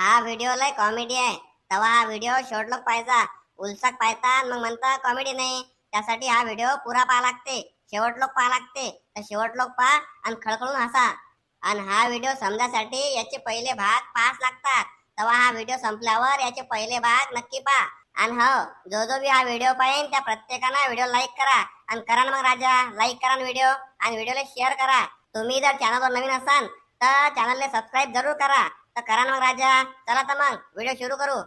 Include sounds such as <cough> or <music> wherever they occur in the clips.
हा व्हिडिओ लय कॉमेडी आहे. तेव्हा हा व्हिडिओ शेवटलोक पाहायचा. उलसाक पाहता मग म्हणता कॉमेडी नाही. त्यासाठी हा व्हिडिओ पुरा पाहा लागते. शेवटलोक पाहा लागते. तर शेवटलोक पहा आणि खळखळून हसा. आणि हा व्हिडिओ समजासाठी याचे पहिले भाग पाहाच लागतात. तेव्हा हा व्हिडिओ संपल्यावर याचे पहिले भाग नक्की पहा. आणि हो जो जो बी हा व्हिडिओ पाहिन त्या प्रत्येकानं व्हिडिओ लाईक करा. आणि करा ना मग राजा लाईक करा व्हिडिओ आणि व्हिडिओला शेअर करा. तुम्ही जर चॅनलवर नवीन असाल तर चॅनलला सबस्क्राईब जरूर करा. तर करा ना मग राजा. चला तर मग. व्हिडिओ सुरू करू.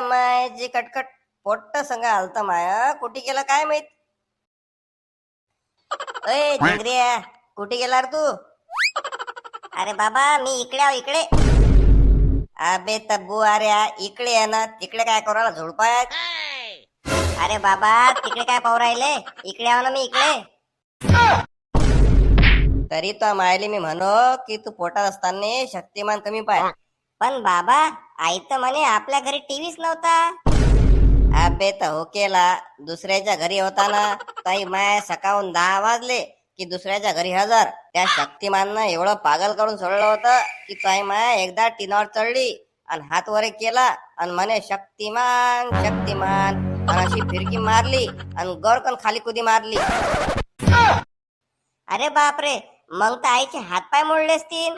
मायाची कटकट पोट्ट संग आलत माया. कुठे गेला काय माहीत? अय झिंगऱ्या कुठे गेला रे तू? अरे बाबा मी इकडे आहो इकडे. अबे तब्बू अरे इकडे आहे ना तिकडे काय करायला झुडपाय अरे बाबा तिकडे काय पाहू राहिले? इकडे आहो ना मी इकडे. तरी तो मायली मी म्हणो की तू पोटात असताना शक्तिमान कमी पाय. पण बाबा आई तर म्हणे आपल्या घरी टीव्हीच नव्हता. अबे तर हो केला दुसऱ्याच्या घरी होता ना ताई माय सकाळून दहा वाजले. की दुसऱ्याच्या घरी हजर. त्या शक्तिमाननं एवढं पागल करून सोडलं होतं की ताई माय एकदा टिनावर चढली आणि हात वर केला आणि म्हणे शक्तिमान शक्तिमान. आणि अशी फिरकी मारली आणि गौरकन खाली कुदी मारली. अरे बापरे मग तर आईचे हातपाय मोडले असतील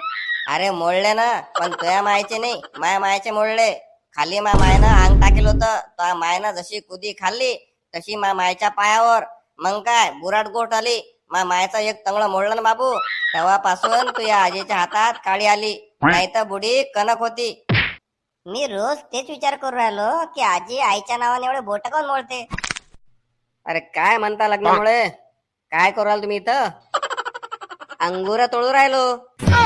अरे मोडले ना पण तुया मायचे नाही माया मायाचे मोडले. खाली मा मायनं अंग टाकेल होत मायनं जशी कुदी खाल्ली तशी मा मायच्या पायावर. मग काय बुराट गोट आली. मा मायचा एक तंगड मोडलं ना बाबू. तेव्हापासून तुझ्या आजीच्या हातात काळी आली. नाही तर बुडी कनक होती. मी रोज तेच विचार करू राहिलो की आजी आईच्या नावाने एवढे बोट कोण मोडते? अरे काय म्हणता लग्नामुळे? काय करू राहिला तुम्ही इथं? अंगुर तोडू राहिलो.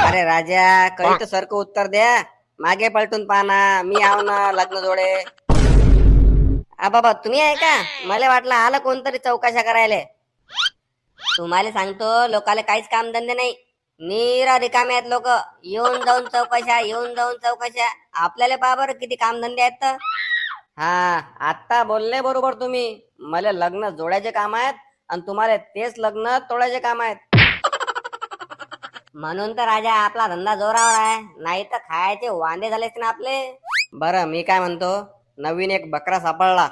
अरे राजा कधी तर सरक उत्तर द्या. मागे पलटून पाना मी आव ना लग्न जोडे. आ बाबा तुम्ही आहे का? मला वाटलं आलं कोणतरी चौकशा करायला. तुम्हाला सांगतो लोकाला काहीच काम धंदे नाही. निरा रिकामे आहेत लोक. येऊन जाऊन चौकशा येऊन जाऊन चौकशा. आपल्याला पहा बरं किती काम धंदे आहेत तर? हा आता बोलले बरोबर तुम्ही. मला लग्न जोडायचे काम आहेत आणि तुम्हाला तेच लग्न तोडायचे काम आहेत. म्हणून तर राजा आपला धंदा जोरावर आहे. नाही तर खायचे वांदे झालेच ना आपले. बरं मी काय म्हणतो? नवीन एक बकरा सापडला.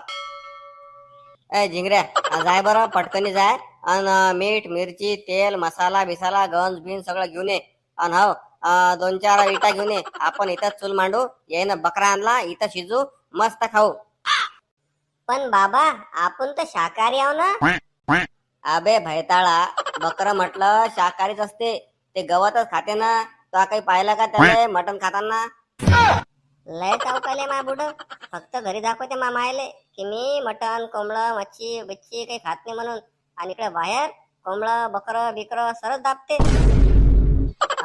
ए झिंगऱ्या जाय बरं पटकनी जाय आणि मीठ मिरची तेल मसाला बिसाला गंज बिन सगळं घेऊन ये. आणि हो अं, दोन चार इटा घेऊन ये. आपण इथं चूल मांडू. येईन बकरा आणला इथं शिजू मस्त खाऊ. पण बाबा आपण तर शाकाहारी आहो ना. अबे भैताळा बकर म्हटलं शाकाहारीच असते. ते गवतच खाते ना. तो काही पाहिलं का त्याला मटण खाताना? लय चौकाले मा बुड. फक्त घरी दाखवते मा मायले की मी मटण कोंबडं मच्छी बिच्छी काही खात नाही म्हणून. आणि इकडे बाहेर कोंबडं बकर बिकर सरच दाबते.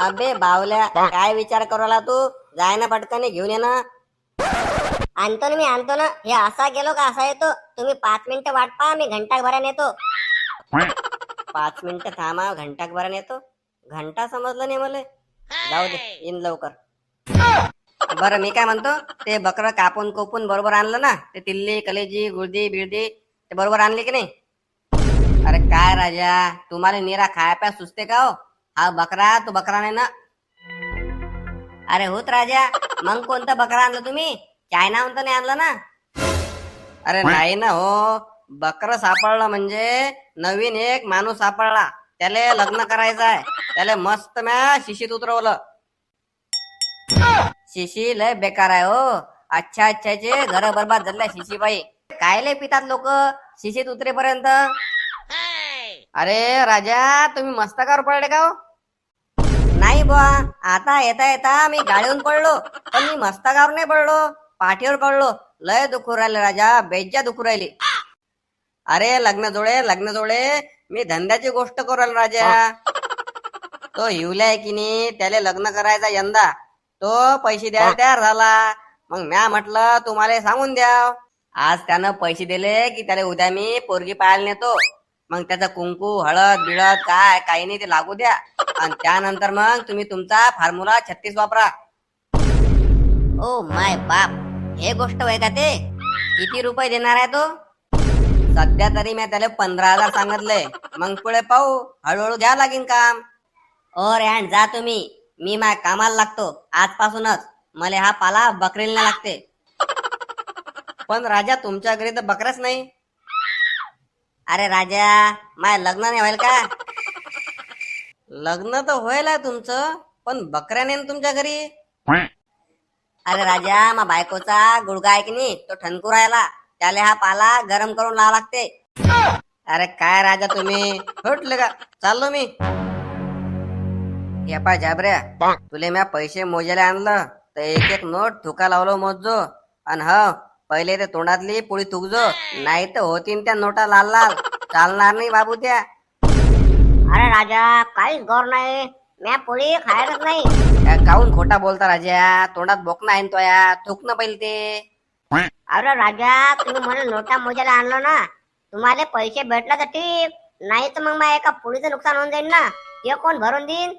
अबे बावल्या काय विचार करायला तू? जाय ना पटकन घेऊन ये ना. आणतो ना मी आणतो ना. हे असा गेलो का असा येतो? तुम्ही पाच मिनिटं वाट पहा मी घंटा भराने येतो. पाच मिनिटं थांबा घंटाक भराने येतो. घंटा समजलं नाही मला. जाऊ दे येईन लवकर. बरं मी काय म्हणतो? ते बकर कापून कोपून बरोबर आणलं ना ते तिल्ली कलेजी गुळदी बिळदी ते बरोबर आणले की नाही? काय राजा? तुम्हाला निरा खाया प्या सुचते का हो? हा बकरा तो बकरा नाही ना अरे होत राजा मग कोणतं बकरा आणलं तुम्ही? चायनाहून तर नाही आणलं ना? अरे नाही ना हो बकर सापडलं म्हणजे नवीन एक माणूस सापडला. त्याला लग्न करायचं आहे. त्याला मस्त म्या शिशीत उतरवलं. शिशी लय बेकार आहे हो. अच्छा अच्छाचे घर बरबाद झाल्या शिशी बाई काय लय पितात लोक? शिशीत उतरेपर्यंत? अरे राजा तुम्ही मस्तकावर पडले का हो? नाही बुवा आता येता येता मी गाडीहून पडलो पण मी मस्तकावर नाही पडलो पाठीवर पडलो. लय दुखू राहिले राजा बेज्जा दुखू राहिली. अरे लग्न जोडे लग्न जोडे मी धंद्याची गोष्ट करू राजा. तो हिवलाय की नाही त्याला लग्न करायचा यंदा. तो पैसे द्यायला तयार झाला. मग म्या म्हटलं तुम्हाला सांगून द्या. आज त्यानं पैसे दिले की त्याला उद्या मी पोरगी पाहायला नेतो. मग त्याचं कुंकू हळद बिळद काय काही नाही ते लागू द्या. आणि त्यानंतर मग तुम्ही तुमचा फॉर्म्युला छत्तीस वापरा. ओ माय बाप हे गोष्ट होय का ते? किती रुपये देणार आहे तो? सध्या तरी मी त्याला पंधरा हजार सांगितले मग पुढे पाहू हळूहळू घ्या लागेल काम. ओ रॅन जा तुम्ही. मी माझ्या कामाला लागतो आजपासूनच. मला हा पाला बकरीला लागते. पण राजा तुमच्या घरी तर बकऱ्याच नाही. अरे राजा माय लग्न नाही व्हायला का? लग्न तर व्हायला तुमचं पण बकऱ्या नाही तुमच्या घरी? अरे राजा मा बायकोचा गुडगा आहे की नाही तो ठणकू राहिला. त्याला हा पाला गरम करून लावा लागते. अरे काय राजा तुम्ही? हटले का? चाललो मी. या पाय जाबऱ्या तुले म्या पैसे मोजायला आणलं तर एक एक नोट थुका लावलो मोजजो. आणि ह पहिले ते तोंडातली पुळी थुकजो नाही तर होतीन त्या नोटा लाल लाल. चालणार नाही बाबू त्या. अरे राजा काहीच गौर नाही. म्या पोळी खायलाच नाही. काहून खोटा बोलता राजा? तोंडात बोकना आहे न तो या. थुक ना पहिले ते. अरे राजा तुम्ही मला नोटा मोजायला आणलो ना? तुम्हाला पैसे भेटला तर ठीक. नाही तर मग माझ्या एका पुढीचं नुकसान होऊन जाईल ना? ते कोण भरून देईन?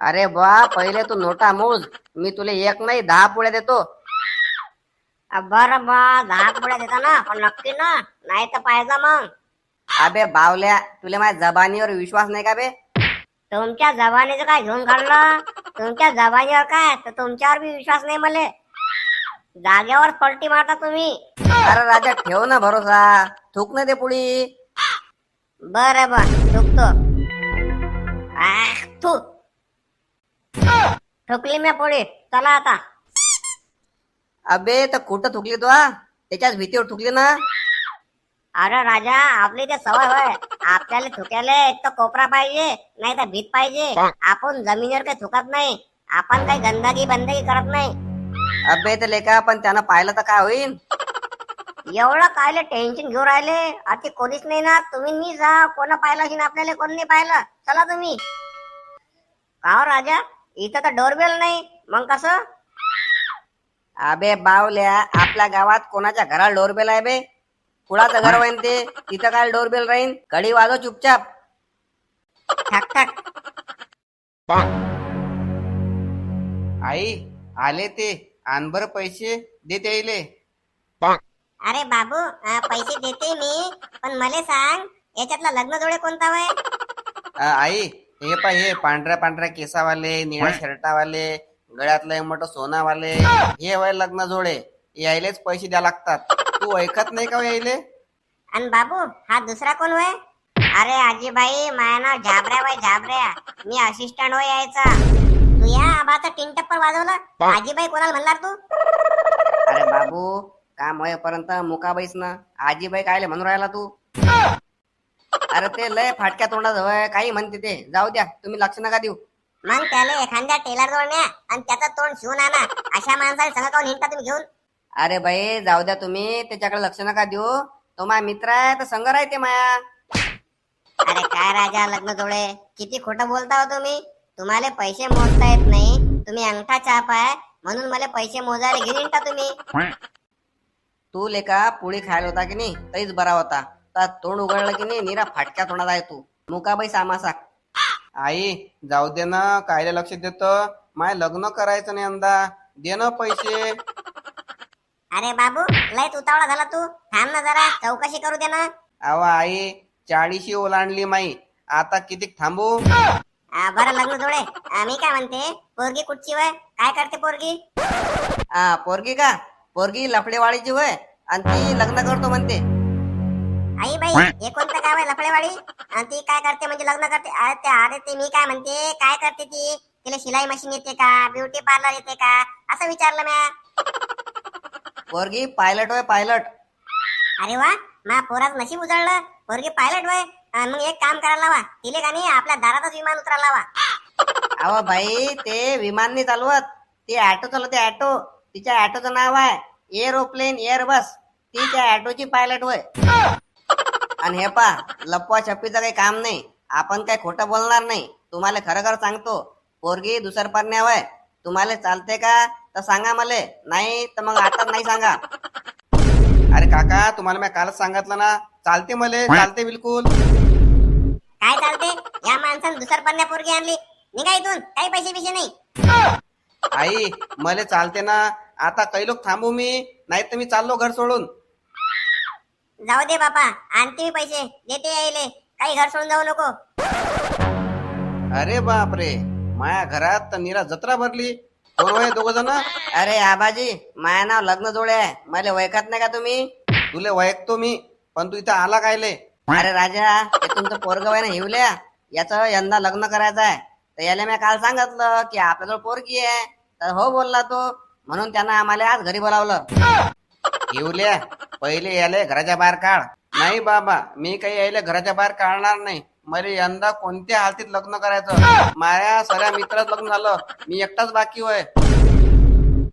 अरे बा पहिले तू नोटा मोज. मी तुला एक नाही दहा पुढे देतो. बरं बा दहा पुढ्या देता ना पण नक्की ना नाही तर पाहिजे मग. अबे बावल्या तुला माझ्या जबानीवर विश्वास नाही का बे? तुमच्या जबानीचं काय घेऊन काढलं तुमच्या जबानीवर काय? तर तुमच्यावर बी विश्वास नाही मले. जागेवर पलटी मारता तुम्ही. अरे राजा ठेव ना भरोसा. थुक ना दे पुढी. बर बर थुकतो. आह, थू. ठुकली मी पोळी चला आता. अबे तर कुठं थुकली तू हा? त्याच्याच भीतीवर थुकली ना. अरे राजा आपली ते सवय होय. आपल्याला थुक्याले एक तर कोपरा पाहिजे नाही तर भीत पाहिजे. आपण जमिनीवर काही थुकत नाही. आपण काही गंदगी बंदगी करत नाही. अबे तर लेका पण त्यानं पाहिलं तर काय होईल एवढं कायले टेन्शन घेऊन राहिले? आता कोणीच नाही ना. तुम्ही मी जा. कोण पाहिलं असेल आपल्याला कोण नाही पाहिलं. चला तुम्ही. का हो राजा? इथं तर डोरबेल नाही. मग कसं? अबे बावल्या आपल्या गावात कोणाच्या घराला डोरबेल आहे बे? कुणाचं घर होईन ते तिथं काय डोरबेल राहीन? कडी वाजव चुपचाप. ठक ठक आई आले ते आण बर पैसे दे त्याइले अरे बाबू अं, पैसे देते मी पण मला सांग याच्यातला लग्न जोडे कोणता वय अ, आई हे पा हे पांढऱ्या पांढऱ्या केसावाले निळ्या शर्टावाले गळ्यातलं मोठं सोनावाले हे वय लग्न जोडे यायलेच पैसे द्या लागतात. तू ऐकत नाही का हो यायले? आणि बाबू हा दुसरा कोण वय अरे आजीबाई माझं नाव झाबऱ्या वय झाबऱ्या मी असिस्टंट होय यायचा. तू या आबाचा टिन टप्पर वाजवलं. आजीबाई कोणाला म्हणणार तू? अरे बाबू काम होईपर्यंत मुकाबाईस ना. आजीबाई कायले म्हणून राहिला तू? अरे ते लय फाटक्या तोंडात होय काही म्हणते ते. जाऊ द्या तुम्ही लक्ष नका देऊ. मग त्याला एखाद्या टेलर जवळ न्या आणि त्याचं तोंड शिवून आणा. अशा माणसाला संग काऊन हिंडता तुम्ही घेऊन. अरे बाई जाऊ द्या तुम्ही. त्याच्याकडे लक्ष नका देऊ. तो माझा मित्र आहे तर संग राहते माया. अरे काय राजा लग्न जोडे? किती खोटं बोलता हो तुम्ही? तुम्हाला पैसे मोजता येत नाही. तुम्ही अंगठा चाप आहे म्हणून मला पैसे मोजायला घेऊन येता तुम्ही. तू लेका पोळी खायला होता की नाही? तरीच बरा होता. तर तोंड उघडलं की नाही? निरा फाटक्या तोंडात आहे तू. मुकाबाई सामासा. आई जाऊ दे ना कायले लक्ष देत? माय लग्न करायचं नाही यंदा दे ना पैसे. अरे बाबू लय उतावळा झाला तू. थांब ना जरा चौकशी करू दे ना. अव आई चाळीशी ओलांडली माई. आता किती थांबू? आ, बरं लग्न जोडे. आ, मी काय म्हणते पोरगी कुठची वय? काय करते पोरगी? पोरगी का? पोरगी लफडेवाडीची होय आणि ती लग्न करतो म्हणते. आई बाई हे कोणतं गाव आहे लफडेवाडी आणि ती काय करते म्हणजे लग्न करते? अरे ते अरे ते मी काय म्हणते काय करते ती? तिला शिलाई मशीन येते का? ब्युटी पार्लर येते का? असं विचारलं म्या. पोरगी पायलट होय पायलट. अरे वा मा पोराच नशीब उजळलं. पोरगी पायलट वय मग एक काम करायला लावा. तिले का नाही आपल्या दारातच विमान उतरायला लावा. अहो भाई ते विमान नाही चालवत. ते ऑटो चालवते ऑटो. तिच्या ऑटोचं नाव आहे एरोप्लेन एअर बस ती त्या ऑटोची पायलट होय. आणि हे पा लपवा छप्पीचं काही काम नाही. आपण काय खोटं बोलणार नाही. तुम्हाला खरं खरं सांगतो पोरगी दुसर परण्या होय तुम्हाला चालते का? तर सांगा मला. नाही तर मग आता नाही सांगा. अरे काका तुम्हाला मी कालच सांगितलं ना. चालते मले चालते बिलकुल. काय चालते? या माणसानं दुसर पन्या पोरगी आणली. निघा इथून काही पैसे बिशे नाही. आई मले चालते ना. आता काही लोक थांबू मी नाही तर मी चाललो घर सोडून. जाऊ दे बापा आणते मी पैसे देते यायले. काही घर सोडून जाऊ नको. अरे बाप रे माया घरात तर निरा जत्रा भरली. वय दोघ जण. अरे आबाजी माया नाव लग्न जोडे आहे. मला ओळखत नाही का तुम्ही? तुले वैकतो मी पण तू इथं आला कायले? अरे राजा हे तुमचं पोरग आहे ना हिवल्या. याचं यंदा लग्न करायचं आहे. तर याला मी काल सांगितलं की आपल्याजवळ पोरगी आहे. तर हो बोलला तो. म्हणून त्यानं आम्हाला आज घरी बोलावलं. येऊल्या पहिले याले घराच्या बाहेर काढ. नाही बाबा मी काही यायले घराच्या बाहेर काढणार नाही. मला यंदा कोणत्या हालतीत लग्न करायचं? माझ्या सगळ्या मित्रात लग्न झालं. मी एकटाच बाकी होय.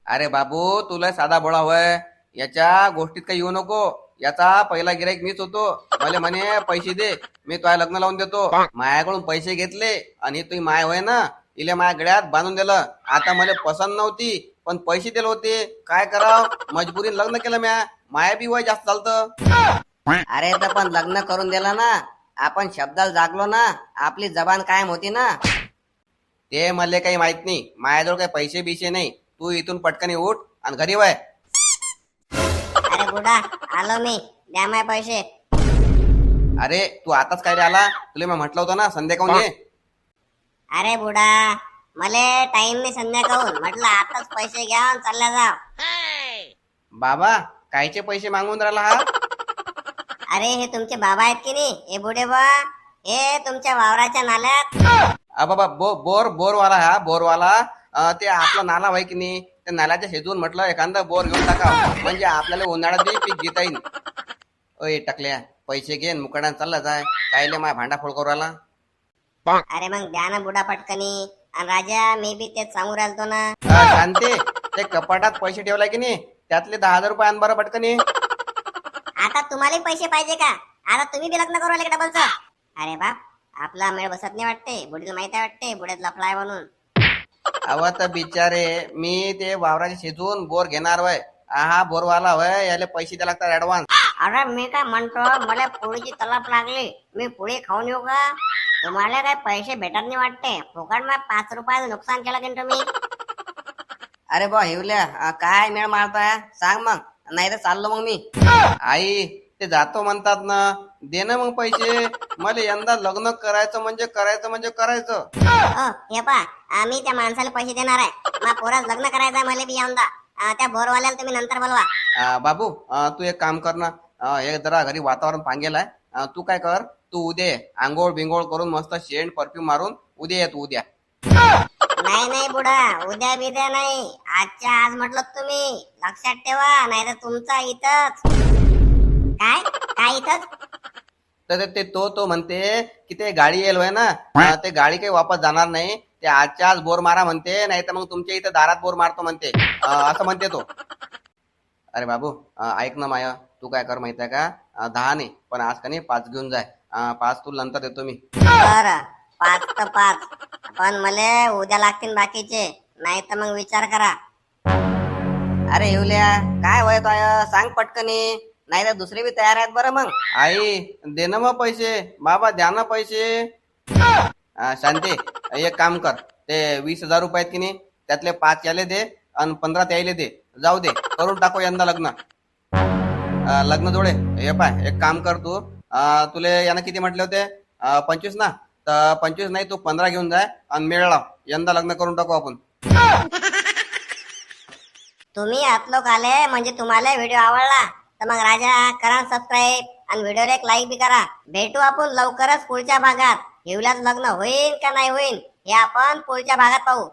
अरे बाबू तुला साधा बोळा होय. याच्या गोष्टीत काही येऊ नको. याचा पहिला गिराईक मीच होतो. मला म्हणे पैसे दे. मी तुला लग्न लावून देतो. मायाकडून पैसे घेतले आणि तुम्ही माय होय ना? इले माझ्या गळ्यात बांधून दिलं. आता मला पसंत नव्हती. पण पैसे दिले होते. काय कराव? मजबुरीने लग्न केलं म्या. माया बी वय जास्त चालतं अरे तर पण लग्न करून दिलं ना. आपण शब्दाला जागलो ना. आपली जबान कायम होती ना. ते मला काही माहीत नाही. माझ्याजवळ काही पैसे बिशे नाही. तू इथून पटकन उठ आणि घरी वय. अरे बुडा. आलो मी. द्या माय पैसे. अरे तू आताच काय रे आला? तुला मी म्हटलं होतं ना संध्याकाळून ये. अरे बुडा. मले टाइम नाही संध्याकाळून. म्हटलं आताच पैसे घ्या आणि चालल्या जाव. बाबा कायचे पैसे मागून राहिला हा? अरे हे तुमचे बाबा आहेत की नाही? हे बुडे बा हे तुमच्या वावराच्या नाल्यात. बाबा बो बोर बोरवाला हा बोरवाला. अं, ते आपला नाला व्हाय की नाही? त्या नाल्याच्या शेजून म्हटलं एखादा बोर घेऊन टाका. म्हणजे आपल्याला उन्हाळ्यात बी पीक घेता येईल अय टाकल्या पैसे घेन मुकाडान चालला जाय. कायले माय भांडा फोड करू राहिला? अरे मग द्या ना बुडा पटकनी आणि राजा मी बी तेच सांगू राहिलतो ना. अ, शांते ते कपाटात पैसे ठेवलाय की नाही? त्यातले दहा हजार रुपये आण बरं पटकन. ये. आता तुम्हाला पैसे पाहिजे का? आता तुम्ही बी लग्न करू राहिले का डबलच? अरे बाप आपला मेळ बसत नाही वाटते. बुडीला माहिती आहे वाटते बुड्यात लफलाय म्हणून. अव तर बिचारे मी ते वावराचे शेजून बोर घेणार वय. हा बोरवाला वय याले पैसे द्यायला लागतात ऍडव्हान्स अरे मी काय म्हणतो मला पोळीची तलाप लागली. मी पोळी खाऊन येऊ का? तुम्हाला काय पैसे भेटत नाही वाटते? फुकट मग पाच रुपयाचं नुकसान केलं की तुम्ही? <laughs> अरे बा हिवल्या काय मेळ मारताय? सांग मग. नाही तर चाललो मग मी. आई ते जातो म्हणतात ना. दे ना मग पैसे. मला यंदा लग्न करायचं म्हणजे करायचं म्हणजे करायचं. हे पा आम्ही त्या माणसाला पैसे देणार आहे. मग पोरास लग्न करायचं आहे मला बी येऊन दा अं, त्या बोरवाल्याला तुम्ही नंतर बोलवा. आ, बाबू आ, तू एक काम कर ना. आ, हे जरा घरी वातावरण पांगेल आहे. आ, तू काय कर तू उद्या. आंघोळ बिंगोळ करून मस्त शेंट परफ्यूम मारून उद्या ये तू उद्या. नाही नाही बुडा. उद्या बिद्या नाही. आजच्या आज म्हटलं तुम्ही. लक्षात ठेवा नाही तर तुमचा इथंच. काय? काय इथंच? तर ते- ते तो तो म्हणते की ते गाडी येईल होय ना? ते गाडी काही वापस जाणार नाही. ते आजच्या आज बोर मारा म्हणते नाही तर मग तुमच्या इथं दारात बोर मारतो म्हणते. असं म्हणते तो. अरे बाबू ऐक ना माया. तू काय कर माहिती आहे का दहा नाही पण आज का नाही पाच घेऊन जाय. पाच तू नंतर देतो मी. बर पाच तर पाच. पण मला उद्या लागतील बाकीचे नाही तर मग विचार करा. अरे हिवल्या काय वय तो सांग पटकनी. नाही तर दुसरे बी तयार आहेत बरं मग. आई दे ना मग पैसे. बाबा द्या ना पैसे. आ, शांती एक काम कर. ते वीस हजार रुपये आहेत की नाही त्यातले पाच याले दे आणि पंधरा त्याले दे. जाऊ दे करून टाकू यंदा लग्न. लग्न जोडे. हे पाय एक काम कर तू. तुले यानं किती म्हटले होते? पंचवीस ना? तर पंचवीस नाही तू पंधरा घेऊन जाय आणि मेळ लाव यंदा लग्न करून टाकू आपण. तुम्ही आतलोक आले म्हणजे तुम्हाला व्हिडिओ आवडला तर मग राजा करा सबस्क्राईब आणि व्हिडिओला एक लाईक बी करा. भेटू आपण लवकरच पुढच्या भागात. हिवल्यात लग्न होईल का नाही होईल हे आपण पुढच्या भागात पाहू.